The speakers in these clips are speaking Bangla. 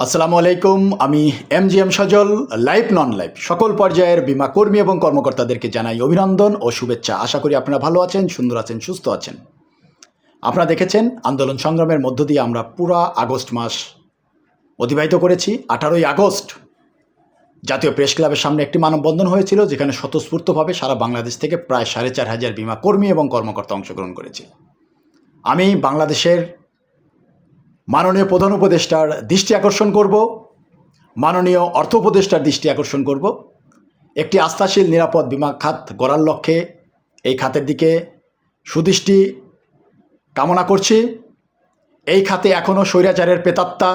আসসালামু আলাইকুম আমি M G M Sajal life non life সকল পর্যায়ের বীমা কর্মী এবং কর্মকর্তাদেরকে জানাই অভিনন্দন ও শুভেচ্ছা। আশা করি আপনারা ভালো আছেন, সুন্দর আছেন, সুস্থ আছেন। আপনারা দেখেছেন, আন্দোলন সংগ্রামের মধ্য দিয়ে আমরা পুরা আগস্ট মাস অতিবাহিত করেছি। আঠারোই আগস্ট জাতীয় প্রেস ক্লাবের সামনে একটি মানববন্ধন হয়েছিল, যেখানে স্বতঃস্ফূর্তভাবে সারা বাংলাদেশ থেকে প্রায় সাড়ে চার হাজার বীমা কর্মী এবং কর্মকর্তা অংশগ্রহণ করেছে। আমি বাংলাদেশের মাননীয় প্রধান উপদেষ্টার দৃষ্টি আকর্ষণ করব, মাননীয় অর্থ উপদেষ্টার দৃষ্টি আকর্ষণ করব। একটি আস্থাশীল নিরাপদ বিমা খাত গড়ার লক্ষ্যে এই খাতের দিকে সুদৃষ্টি কামনা করছি। এই খাতে এখনও স্বৈরাচারের পেতাত্তা,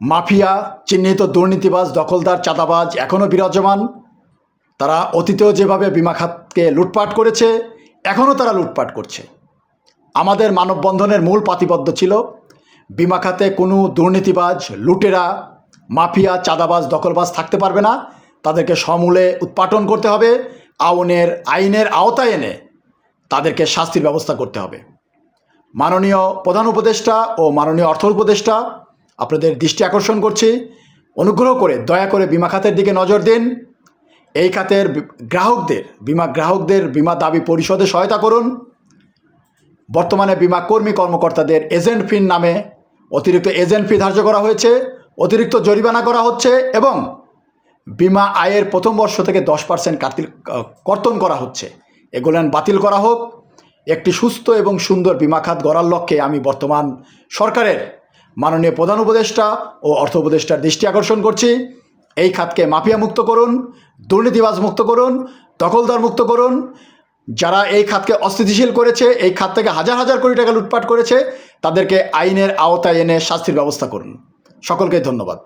মাফিয়া, চিহ্নিত দুর্নীতিবাজ, দখলদার, চাঁদাবাজ এখনও বিরাজমান। তারা অতীতেও যেভাবে বিমা খাতকে লুটপাট করেছে এখনও তারা লুটপাট করছে। আমাদের মানববন্ধনের মূল পাতিবদ্ধ ছিল বিমা খাতে কোনো দুর্নীতিবাজ, লুটেরা, মাফিয়া, চাঁদাবাজ, দখলবাজ থাকতে পারবে না। তাদেরকে সমূলে উৎপাটন করতে হবে। আউনের আইনের আওতায় এনে তাদেরকে শাস্তির ব্যবস্থা করতে হবে। মাননীয় প্রধান উপদেষ্টা ও মাননীয় অর্থ উপদেষ্টা, আপনাদের দৃষ্টি আকর্ষণ করছি। অনুগ্রহ করে দয়া করে বিমা খাতের দিকে নজর দিন। এই খাতের গ্রাহকদের, বিমা গ্রাহকদের বিমা দাবি পরিশোধে সহায়তা করুন। বর্তমানে বিমা কর্মী কর্মকর্তাদের এজেন্ট ফিন নামে অতিরিক্ত এজেন্ট ফি ধার্য করা হয়েছে, অতিরিক্ত জরিমানা করা হচ্ছে এবং বিমা আয়ের প্রথম বর্ষ থেকে দশ পার্সেন্ট কাতিল কর্তন করা হচ্ছে। এগুলো বাতিল করা হোক। একটি সুস্থ এবং সুন্দর বিমা খাত গড়ার লক্ষ্যে আমি বর্তমান সরকারের মাননীয় প্রধান উপদেষ্টা ও অর্থ উপদেষ্টার দৃষ্টি আকর্ষণ করছি। এই খাতকে মাফিয়া মুক্ত করুন, দুর্নীতিবাজ মুক্ত করুন, দখলদার মুক্ত করুন। যারা এই খাতকে অস্থিতিশীল করেছে, এই খাত থেকে হাজার হাজার কোটি টাকা লুটপাট করেছে তাদেরকে আইনের আওতায় এনে শাস্তির ব্যবস্থা করুন। সকলকে ধন্যবাদ।